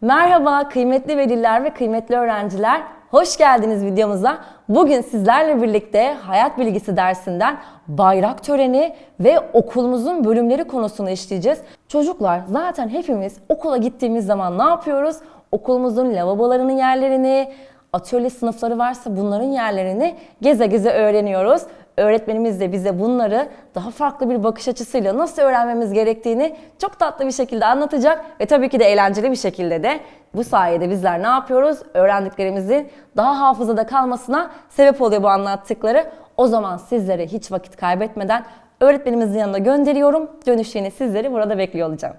Merhaba kıymetli veliler ve kıymetli öğrenciler. Hoş geldiniz videomuza. Bugün sizlerle birlikte hayat bilgisi dersinden bayrak töreni ve okulumuzun bölümleri konusunu işleyeceğiz. Çocuklar zaten hepimiz okula gittiğimiz zaman ne yapıyoruz? Okulumuzun lavabolarının yerlerini, atölye sınıfları varsa bunların yerlerini geze geze öğreniyoruz. Öğretmenimiz de bize bunları daha farklı bir bakış açısıyla nasıl öğrenmemiz gerektiğini çok tatlı bir şekilde anlatacak ve tabii ki de eğlenceli bir şekilde de bu sayede bizler ne yapıyoruz? Öğrendiklerimizin daha hafızada kalmasına sebep oluyor bu anlattıkları. O zaman sizlere hiç vakit kaybetmeden öğretmenimizin yanına gönderiyorum. Dönüşlerini sizleri burada bekliyor olacağım.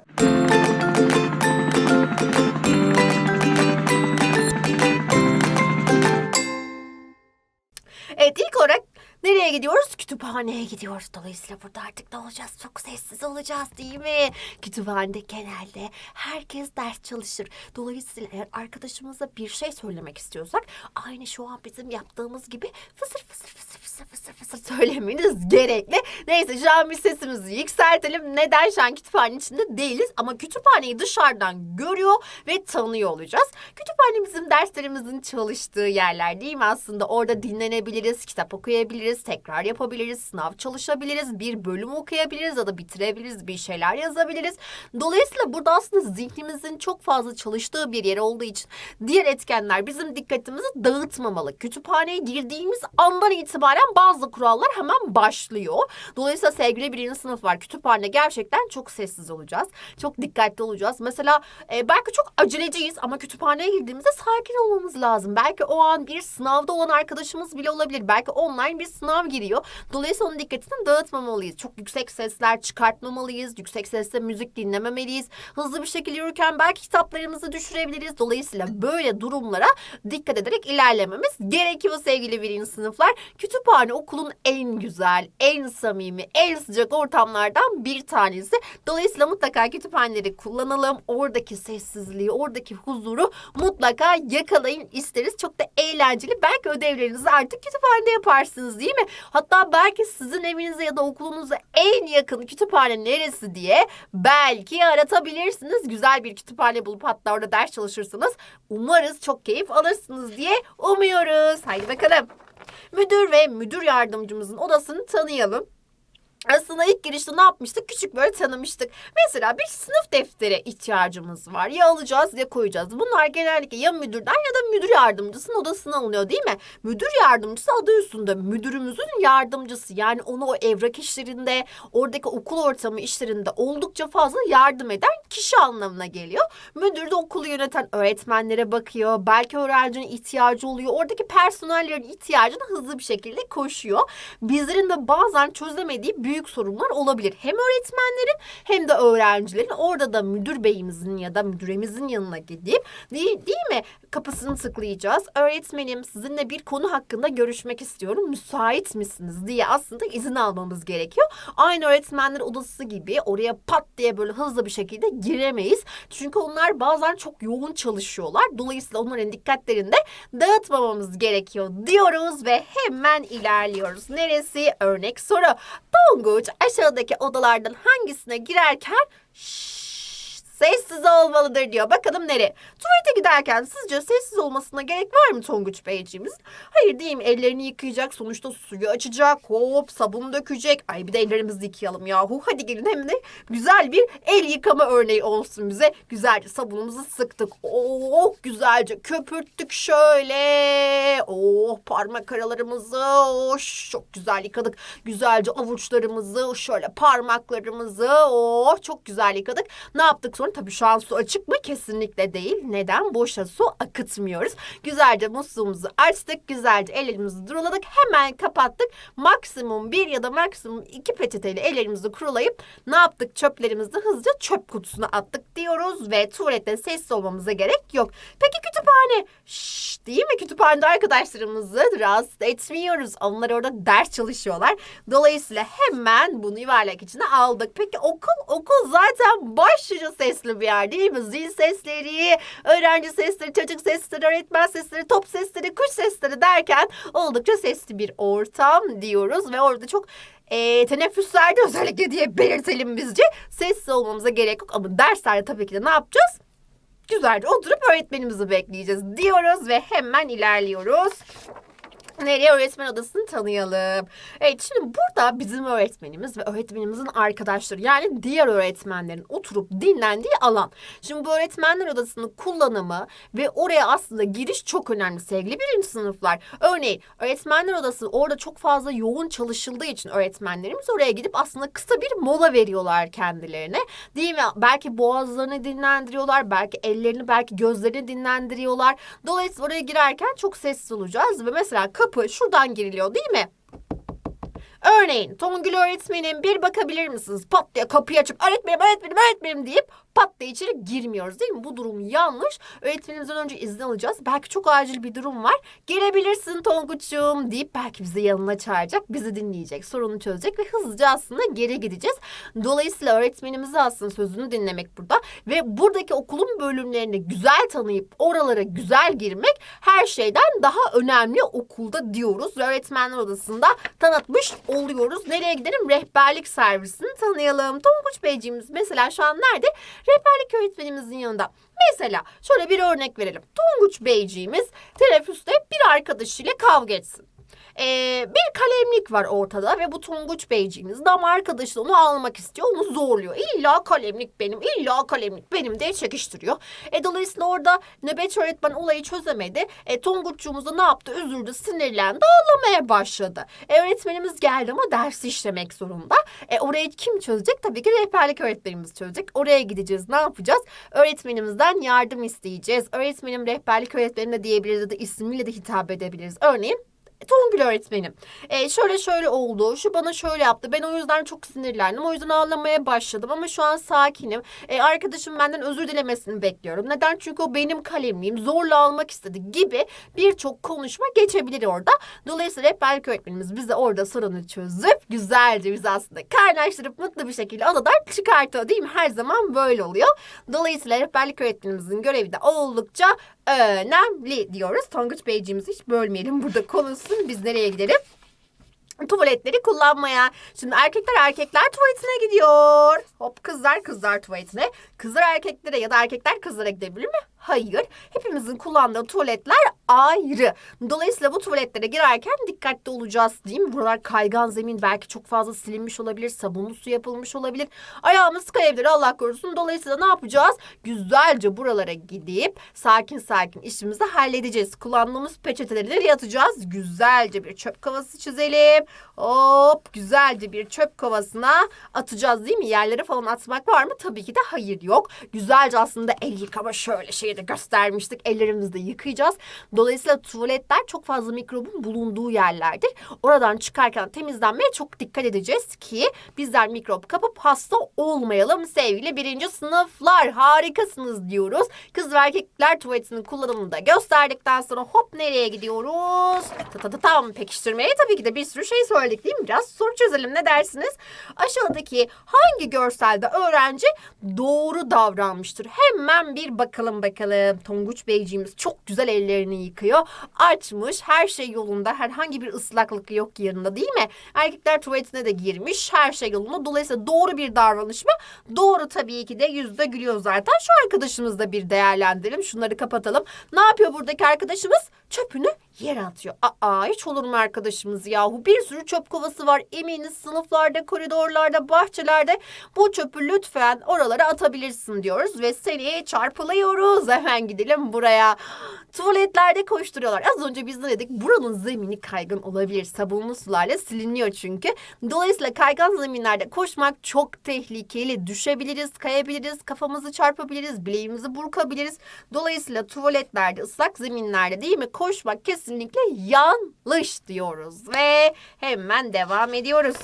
Nereye gidiyoruz? Kütüphaneye gidiyoruz. Dolayısıyla burada artık ne olacağız? Çok sessiz olacağız değil mi? Kütüphanede genelde herkes ders çalışır. Dolayısıyla eğer arkadaşımıza bir şey söylemek istiyorsak aynı şu an bizim yaptığımız gibi fısır fısır fısır fısır fısır fısır söylemeniz gerekli. Neyse şu an bir sesimizi yükseltelim. Neden şu an kütüphanenin içinde değiliz ama kütüphaneyi dışarıdan görüyor ve tanıyor olacağız. Kütüphane bizim derslerimizin çalıştığı yerler değil mi aslında? Orada dinlenebiliriz, kitap okuyabiliriz, tekrar yapabiliriz, sınav çalışabiliriz, bir bölüm okuyabiliriz ya da bitirebiliriz, bir şeyler yazabiliriz. Dolayısıyla burada aslında zihnimizin çok fazla çalıştığı bir yer olduğu için diğer etkenler bizim dikkatimizi dağıtmamalı. Kütüphaneye girdiğimiz andan itibaren bazı kurallar hemen başlıyor. Dolayısıyla sevgili birinci sınıf var. Kütüphanede gerçekten çok sessiz olacağız. Çok dikkatli olacağız. Mesela e, belki çok aceleciyiz ama kütüphaneye girdiğimizde sakin olmamız lazım. Belki o an bir sınavda olan arkadaşımız bile olabilir. Belki online bir sınav giriyor. Dolayısıyla onun dikkatini dağıtmamalıyız. Çok yüksek sesler çıkartmamalıyız. Yüksek sesle müzik dinlememeliyiz. Hızlı bir şekilde yürürken belki kitaplarımızı düşürebiliriz. Dolayısıyla böyle durumlara dikkat ederek ilerlememiz gerekiyor sevgili birinci sınıflar. Kütüphane okulun en güzel, en samimi, en sıcak ortamlardan bir tanesi. Dolayısıyla mutlaka kütüphaneleri kullanalım. Oradaki sessizliği, oradaki huzuru mutlaka yakalayın isteriz. Çok da eğlenceli. Belki ödevlerinizi artık kütüphanede yaparsınız değil mi? Hatta belki sizin evinize ya da okulunuza en yakın kütüphane neresi diye belki aratabilirsiniz. Güzel bir kütüphane bulup hatta orada ders çalışırsınız. Umarız çok keyif alırsınız diye umuyoruz. Haydi bakalım. Müdür ve müdür yardımcımızın odasını tanıyalım. Aslında ilk girişte ne yapmıştık? Küçük böyle tanımıştık. Mesela bir sınıf deftere ihtiyacımız var. Ya alacağız ya koyacağız. Bunlar genellikle ya müdürden ya da müdür yardımcısının odasına alınıyor değil mi? Müdür yardımcısı adı üstünde müdürümüzün yardımcısı. Yani onu o evrak işlerinde, oradaki okul ortamı işlerinde oldukça fazla yardım eden kişi anlamına geliyor. Müdür de okulu yöneten öğretmenlere bakıyor. Belki öğrencinin ihtiyacı oluyor. Oradaki personellerin ihtiyacına hızlı bir şekilde koşuyor. Bizlerin de bazen çözemediği büyük sorunlar olabilir. Hem öğretmenlerin hem de öğrencilerin orada da müdür beyimizin ya da müdüremizin yanına gidip değil, değil mi kapısını tıklayacağız. Öğretmenim sizinle bir konu hakkında görüşmek istiyorum. Müsait misiniz diye aslında izin almamız gerekiyor. Aynı öğretmenler odası gibi oraya pat diye böyle hızlı bir şekilde giremeyiz. Çünkü onlar bazen çok yoğun çalışıyorlar. Dolayısıyla onların dikkatlerini de dağıtmamamız gerekiyor diyoruz ve hemen ilerliyoruz. Neresi? Örnek soru. Tonguç aşağıdaki odalardan hangisine girerken şşş, sessiz olmalıdır diyor. Bakalım nereye? Tuvalete giderken sizce sessiz olmasına gerek var mı Tonguç Beyciğimiz? Hayır mi? Ellerini yıkayacak. Sonuçta suyu açacak. Hop sabun dökecek. Ay bir de ellerimizi yıkayalım yahu. Hadi gelin hem de güzel bir el yıkama örneği olsun bize. Güzelce sabunumuzu sıktık. Oh güzelce köpürttük şöyle. Oh parmak aralarımızı oh, çok güzel yıkadık. Güzelce avuçlarımızı şöyle parmaklarımızı oh çok güzel yıkadık. Ne yaptık sonra? Tabii şu an su açık mı? Kesinlikle değil. Neden? Boşa su akıtmıyoruz. Güzelce musluğumuzu açtık. Güzelce ellerimizi duruladık. Hemen kapattık. Maksimum bir ya da maksimum iki peçeteyle ellerimizi kurulayıp ne yaptık? Çöplerimizi hızlıca çöp kutusuna attık diyoruz ve tuvalette sessiz olmamıza gerek yok. Peki kütüphane? Şşş değil mi? Kütüphanede arkadaşlarımızı rahatsız etmiyoruz. Onlar orada ders çalışıyorlar. Dolayısıyla hemen bunu yuvarlak içine aldık. Peki okul? Okul zaten başlıca sesli bir yer değil mi? Zil sesleri, öğrenci sesleri, çocuk sesleri, öğretmen sesleri, top sesleri, kuş sesleri derken oldukça sesli bir ortam diyoruz ve orada çok e, teneffüslerde özellikle diye belirtelim bizce sessiz olmamıza gerek yok ama derslerde tabii ki de ne yapacağız? güzelce oturup öğretmenimizi bekleyeceğiz diyoruz ve hemen ilerliyoruz. Nereye öğretmen odasını tanıyalım. Evet şimdi burada bizim öğretmenimiz ve öğretmenimizin arkadaşları yani diğer öğretmenlerin oturup dinlendiği alan. Şimdi bu öğretmenler odasının kullanımı ve oraya aslında giriş çok önemli sevgili birinci sınıflar. Örneğin öğretmenler odası orada çok fazla yoğun çalışıldığı için öğretmenlerimiz oraya gidip aslında kısa bir mola veriyorlar kendilerine. Değil mi? Belki boğazlarını dinlendiriyorlar, belki ellerini, belki gözlerini dinlendiriyorlar. Dolayısıyla oraya girerken çok sessiz olacağız ve mesela kapı şuradan giriliyor değil mi? Örneğin Tongül öğretmenim bir bakabilir misiniz? Pat diye kapıyı açıp öğretmenim öğretmenim öğretmenim deyip pat diye içeri girmiyoruz değil mi? Bu durum yanlış. Öğretmenimizden önce izin alacağız. Belki çok acil bir durum var. Gelebilirsin Tonguç'um deyip belki bizi yanına çağıracak. Bizi dinleyecek. Sorunu çözecek ve hızlıca aslında geri gideceğiz. Dolayısıyla öğretmenimizi aslında sözünü dinlemek burada. Ve buradaki okulun bölümlerini güzel tanıyıp oralara güzel girmek her şeyden daha önemli okulda diyoruz. Öğretmenler odasında tanıtmış oluyoruz. Nereye gidelim? Rehberlik servisini tanıyalım. Tonguç Beyciğimiz mesela şu an nerede? Rehberlik öğretmenimizin yanında. Mesela şöyle bir örnek verelim. Tonguç Beyciğimiz teneffüste bir arkadaşıyla kavga etsin. Ee, bir kalemlik var ortada ve bu Tonguç Beyciğimiz de ama arkadaşı onu almak istiyor. Onu zorluyor. İlla kalemlik benim, illa kalemlik benim diye çekiştiriyor. E, dolayısıyla orada nöbet öğretmen olayı çözemedi. E, Tonguççuğumuz da ne yaptı? Üzüldü, sinirlendi, ağlamaya başladı. E, öğretmenimiz geldi ama dersi işlemek zorunda. E, orayı kim çözecek? Tabii ki rehberlik öğretmenimiz çözecek. Oraya gideceğiz. Ne yapacağız? Öğretmenimizden yardım isteyeceğiz. Öğretmenim rehberlik öğretmeni de diyebiliriz ya ismiyle de hitap edebiliriz. Örneğin Tongül öğretmenim. E, şöyle şöyle oldu. Şu bana şöyle yaptı. Ben o yüzden çok sinirlendim. O yüzden ağlamaya başladım. Ama şu an sakinim. E, arkadaşım benden özür dilemesini bekliyorum. Neden? Çünkü o benim kalemliğim. Zorla almak istedi gibi birçok konuşma geçebilir orada. Dolayısıyla rehberlik öğretmenimiz bize orada sorunu çözüp güzelce bizi aslında kaynaştırıp mutlu bir şekilde odadan çıkartıyor değil mi? Her zaman böyle oluyor. Dolayısıyla rehberlik öğretmenimizin görevi de oldukça önemli diyoruz. Tonguç Beyciğimizi hiç bölmeyelim burada konuşsun. Biz nereye gidelim? tuvaletleri kullanmaya. Şimdi erkekler erkekler tuvaletine gidiyor. Hop kızlar kızlar tuvaletine. Kızlar erkeklere ya da erkekler kızlara gidebilir mi? Hayır. Hepimizin kullandığı tuvaletler ayrı. Dolayısıyla bu tuvaletlere girerken dikkatli olacağız değil mi? Buralar kaygan zemin belki çok fazla silinmiş olabilir. Sabunlu su yapılmış olabilir. Ayağımız kayabilir Allah korusun. Dolayısıyla ne yapacağız? Güzelce buralara gidip sakin sakin işimizi halledeceğiz. Kullandığımız peçeteleri yatacağız. Güzelce bir çöp kovası çizelim. Hop güzelce bir çöp kovasına atacağız değil mi? Yerlere falan atmak var mı? Tabii ki de hayır yok. Güzelce aslında el yıkama şöyle şeyi de göstermiştik. Ellerimizi de yıkayacağız. Dolayısıyla tuvaletler çok fazla mikrobun bulunduğu yerlerdir. Oradan çıkarken temizlenmeye çok dikkat edeceğiz ki bizler mikrop kapıp hasta olmayalım sevgili birinci sınıflar. Harikasınız diyoruz. Kız ve erkekler tuvaletinin kullanımını da gösterdikten sonra hop nereye gidiyoruz? Ta tam pekiştirmeye tabii ki de bir sürü şey söyledik değil mi? Biraz soru çözelim ne dersiniz? Aşağıdaki hangi görselde öğrenci doğru davranmıştır? Hemen bir bakalım bakalım. Tonguç Beyciğimiz çok güzel ellerini yıkıyor. Açmış her şey yolunda herhangi bir ıslaklık yok yanında değil mi? Erkekler tuvaletine de girmiş her şey yolunda. Dolayısıyla doğru bir davranış mı? Doğru tabii ki de yüzde gülüyor zaten. Şu arkadaşımızı da bir değerlendirelim. Şunları kapatalım. Ne yapıyor buradaki arkadaşımız? Çöpünü yere atıyor. Aa hiç olur mu arkadaşımız yahu? Bir sürü çöp kovası var. Eminiz sınıflarda, koridorlarda, bahçelerde bu çöpü lütfen oralara atabilirsin diyoruz ve seni çarpılıyoruz. Hemen gidelim buraya. Tuvaletlerde koşturuyorlar. Az önce biz ne dedik? Buranın zemini kaygan olabilir. Sabunlu sularla siliniyor çünkü. Dolayısıyla kaygan zeminlerde koşmak çok tehlikeli. Düşebiliriz, kayabiliriz, kafamızı çarpabiliriz, bileğimizi burkabiliriz. Dolayısıyla tuvaletlerde, ıslak zeminlerde değil mi? Koşmak kesinlikle yanlış diyoruz. Ve hemen devam ediyoruz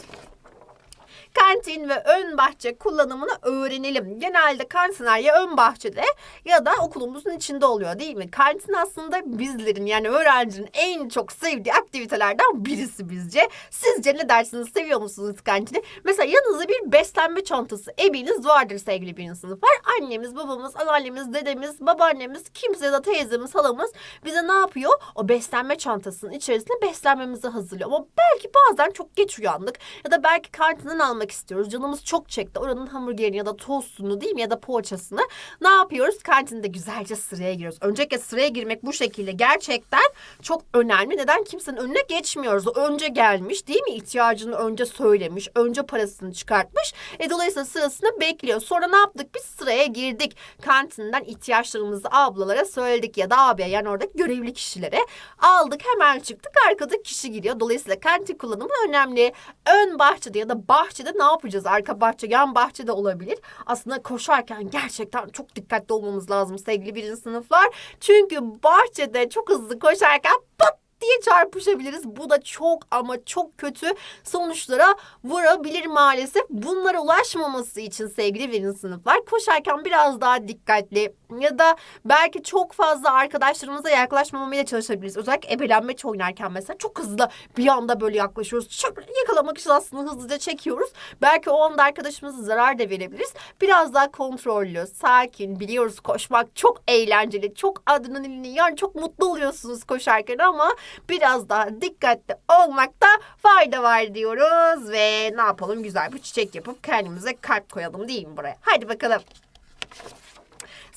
kantin ve ön bahçe kullanımını öğrenelim. Genelde kantinler ya ön bahçede ya da okulumuzun içinde oluyor değil mi? Kantin aslında bizlerin yani öğrencinin en çok sevdiği aktivitelerden birisi bizce. Sizce ne dersiniz? Seviyor musunuz kantini? Mesela yanınızda bir beslenme çantası ebiniz vardır sevgili birinci sınıflar. Annemiz, babamız, anneannemiz, dedemiz, babaannemiz, kimse ya da teyzemiz, halamız bize ne yapıyor? O beslenme çantasının içerisinde beslenmemizi hazırlıyor. Ama belki bazen çok geç uyandık ya da belki kantinden almak yemek istiyoruz. Canımız çok çekti. Oranın hamburgerini ya da tostunu değil mi ya da poğaçasını. Ne yapıyoruz? Kantinde güzelce sıraya giriyoruz. Öncelikle sıraya girmek bu şekilde gerçekten çok önemli. Neden? Kimsenin önüne geçmiyoruz. O önce gelmiş değil mi? İhtiyacını önce söylemiş. Önce parasını çıkartmış. E, dolayısıyla sırasını bekliyor. Sonra ne yaptık? Biz sıraya girdik. Kantinden ihtiyaçlarımızı ablalara söyledik ya da abiye yani oradaki görevli kişilere aldık. Hemen çıktık. Arkada kişi giriyor. Dolayısıyla kantin kullanımı önemli. Ön bahçede ya da bahçede ne yapacağız? Arka bahçe, yan bahçede olabilir. Aslında koşarken gerçekten çok dikkatli olmamız lazım sevgili birinci sınıflar. Çünkü bahçede çok hızlı koşarken pat diye çarpışabiliriz. Bu da çok ama çok kötü sonuçlara vurabilir maalesef. Bunlara ulaşmaması için sevgili birinci sınıflar koşarken biraz daha dikkatli ya da belki çok fazla arkadaşlarımıza yaklaşmamaya çalışabiliriz. Özellikle ebelenmeç oynarken mesela çok hızlı bir anda böyle yaklaşıyoruz. Çok yakalamak için aslında hızlıca çekiyoruz. Belki o anda arkadaşımıza zarar da verebiliriz. Biraz daha kontrollü, sakin, biliyoruz koşmak çok eğlenceli, çok adrenalinli. Yani çok mutlu oluyorsunuz koşarken ama biraz daha dikkatli olmakta fayda var diyoruz. Ve ne yapalım güzel bir çiçek yapıp kendimize kalp koyalım değil mi buraya? Hadi bakalım.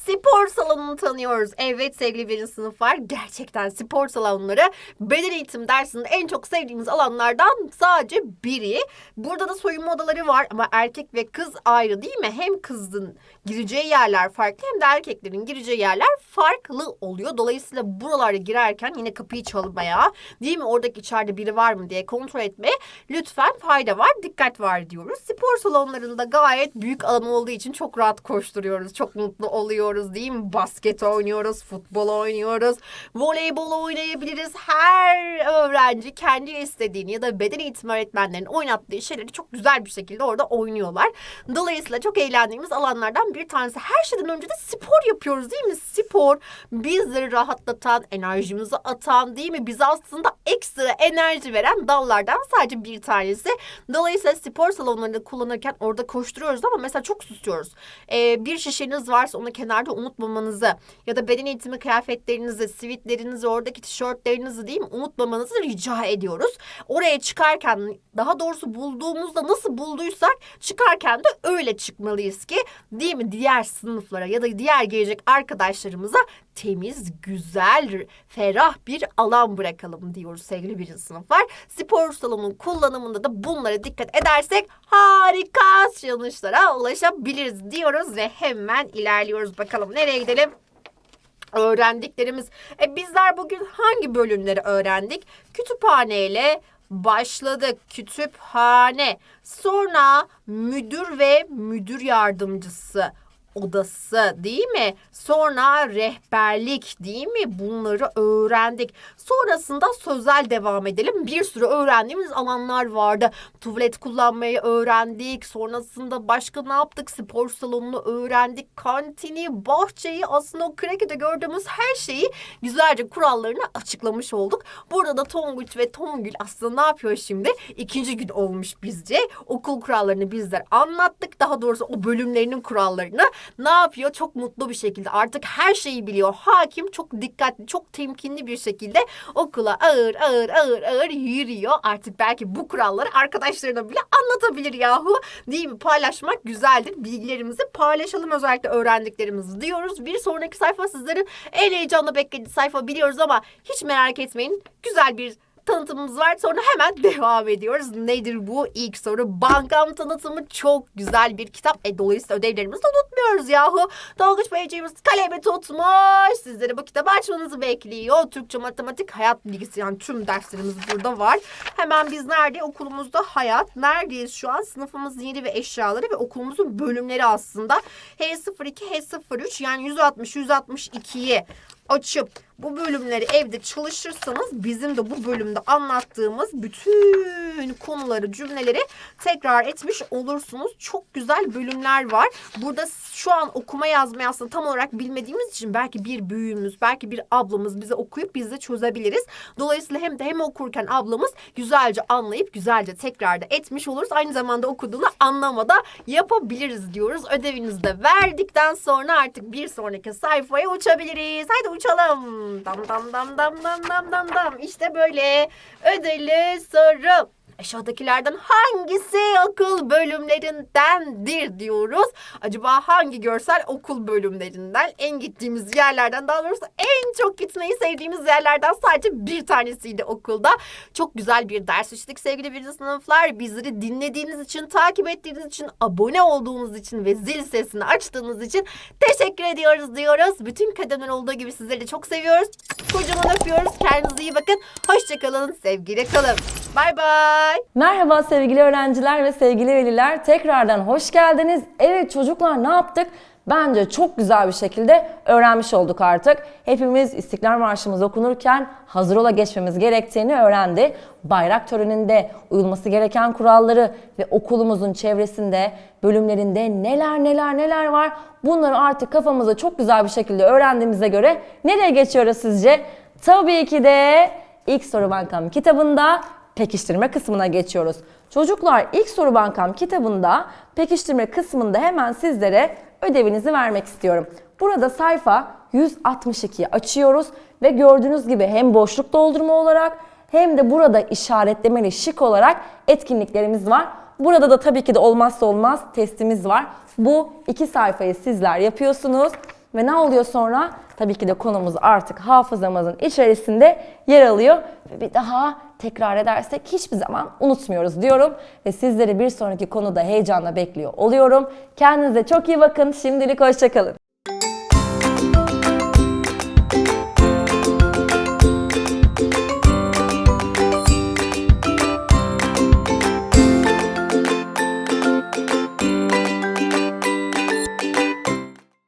Spor salonunu tanıyoruz. Evet sevgili birinci sınıflar gerçekten spor salonları beden eğitim dersinde en çok sevdiğimiz alanlardan sadece biri. Burada da soyunma odaları var ama erkek ve kız ayrı değil mi? Hem kızın gireceği yerler farklı hem de erkeklerin gireceği yerler farklı oluyor. Dolayısıyla buralara girerken yine kapıyı çalmaya değil mi? Oradaki içeride biri var mı diye kontrol etmeye lütfen fayda var, dikkat var diyoruz. Spor salonlarında gayet büyük alan olduğu için çok rahat koşturuyoruz. Çok mutlu oluyoruz değil mi? Basket oynuyoruz, futbol oynuyoruz, voleybol oynayabiliriz. Her öğrenci kendi istediğini ya da beden eğitimi öğretmenlerinin oynattığı şeyleri çok güzel bir şekilde orada oynuyorlar. Dolayısıyla çok eğlendiğimiz alanlardan bir tanesi. Her şeyden önce de spor yapıyoruz değil mi? Spor bizleri rahatlatan, enerjimizi atan değil mi? Bize aslında ekstra enerji veren dallardan sadece bir tanesi. Dolayısıyla spor salonlarını kullanırken orada koşturuyoruz ama mesela çok susuyoruz. Ee, bir şişeniz varsa onu kenarda unutmamanızı ya da beden eğitimi kıyafetlerinizi, sivitlerinizi, oradaki tişörtlerinizi değil mi unutmamanızı rica ediyoruz. Oraya çıkarken daha doğrusu bulduğumuzda nasıl bulduysak çıkarken de öyle çıkmalıyız ki değil mi diğer sınıflara ya da diğer gelecek arkadaşlarımıza temiz, güzel, ferah bir alan bırakalım diyoruz sevgili birinci sınıflar. Spor salonunun kullanımında da bunlara dikkat edersek harika sonuçlara ulaşabiliriz diyoruz ve hemen ilerliyoruz bakalım nereye gidelim? öğrendiklerimiz. E bizler bugün hangi bölümleri öğrendik? Kütüphaneyle başladık. Kütüphane. Sonra müdür ve müdür yardımcısı odası değil mi? Sonra rehberlik değil mi? Bunları öğrendik. Sonrasında sözel devam edelim. Bir sürü öğrendiğimiz alanlar vardı. Tuvalet kullanmayı öğrendik. Sonrasında başka ne yaptık? Spor salonunu öğrendik. Kantini, bahçeyi aslında o krekede gördüğümüz her şeyi güzelce kurallarını açıklamış olduk. Burada da Tonguç ve Tongül aslında ne yapıyor şimdi? İkinci gün olmuş bizce. Okul kurallarını bizler anlattık. Daha doğrusu o bölümlerinin kurallarını ne yapıyor? Çok mutlu bir şekilde artık her şeyi biliyor. Hakim çok dikkatli, çok temkinli bir şekilde okula ağır ağır ağır ağır yürüyor. Artık belki bu kuralları arkadaşlarına bile anlatabilir yahu. Değil mi? Paylaşmak güzeldir. Bilgilerimizi paylaşalım özellikle öğrendiklerimizi diyoruz. Bir sonraki sayfa sizlerin en heyecanla beklediği sayfa biliyoruz ama hiç merak etmeyin. Güzel bir tanıtımımız var. Sonra hemen devam ediyoruz. Nedir bu? İlk soru. Bankam tanıtımı çok güzel bir kitap. E, dolayısıyla ödevlerimizi de unutmuyoruz yahu. Dalgıç Beyciğimiz kalemi tutmuş. Sizlere bu kitabı açmanızı bekliyor. Türkçe, matematik, hayat bilgisi yani tüm derslerimiz burada var. Hemen biz nerede? Okulumuzda hayat. Neredeyiz şu an? Sınıfımız yeni ve eşyaları ve okulumuzun bölümleri aslında. H02, H03 yani 160, 162'yi açıp bu bölümleri evde çalışırsanız bizim de bu bölümde anlattığımız bütün konuları, cümleleri tekrar etmiş olursunuz. Çok güzel bölümler var. Burada şu an okuma yazmayı aslında tam olarak bilmediğimiz için belki bir büyüğümüz, belki bir ablamız bize okuyup biz de çözebiliriz. Dolayısıyla hem de hem okurken ablamız güzelce anlayıp güzelce tekrar da etmiş oluruz. Aynı zamanda okuduğunu anlamada yapabiliriz diyoruz. Ödevinizi de verdikten sonra artık bir sonraki sayfaya uçabiliriz. Haydi uçalım. Dam dam dam dam dam dam dam dam. İşte böyle ödeli soru. Aşağıdakilerden hangisi okul bölümlerindendir diyoruz. Acaba hangi görsel okul bölümlerinden en gittiğimiz yerlerden daha doğrusu en çok gitmeyi sevdiğimiz yerlerden sadece bir tanesiydi okulda. Çok güzel bir ders işledik sevgili birinci sınıflar. Bizleri dinlediğiniz için, takip ettiğiniz için, abone olduğunuz için ve zil sesini açtığınız için teşekkür ediyoruz diyoruz. Bütün kademler olduğu gibi sizleri de çok seviyoruz. Kocaman öpüyoruz. Kendinize iyi bakın. Hoşçakalın. Sevgiyle kalın. Bay bay. Merhaba sevgili öğrenciler ve sevgili veliler. Tekrardan hoş geldiniz. Evet çocuklar ne yaptık? Bence çok güzel bir şekilde öğrenmiş olduk artık. Hepimiz İstiklal Marşımız okunurken hazır ola geçmemiz gerektiğini öğrendi. Bayrak töreninde uyulması gereken kuralları ve okulumuzun çevresinde, bölümlerinde neler neler neler var. Bunları artık kafamızda çok güzel bir şekilde öğrendiğimize göre nereye geçiyoruz sizce? Tabii ki de ilk soru bankam kitabında pekiştirme kısmına geçiyoruz. Çocuklar ilk soru bankam kitabında pekiştirme kısmında hemen sizlere ödevinizi vermek istiyorum. Burada sayfa 162'yi açıyoruz ve gördüğünüz gibi hem boşluk doldurma olarak hem de burada işaretlemeli şık olarak etkinliklerimiz var. Burada da tabii ki de olmazsa olmaz testimiz var. Bu iki sayfayı sizler yapıyorsunuz ve ne oluyor sonra? Tabii ki de konumuz artık hafızamızın içerisinde yer alıyor ve bir daha tekrar edersek hiçbir zaman unutmuyoruz diyorum ve sizleri bir sonraki konuda heyecanla bekliyor oluyorum. Kendinize çok iyi bakın. Şimdilik hoşçakalın.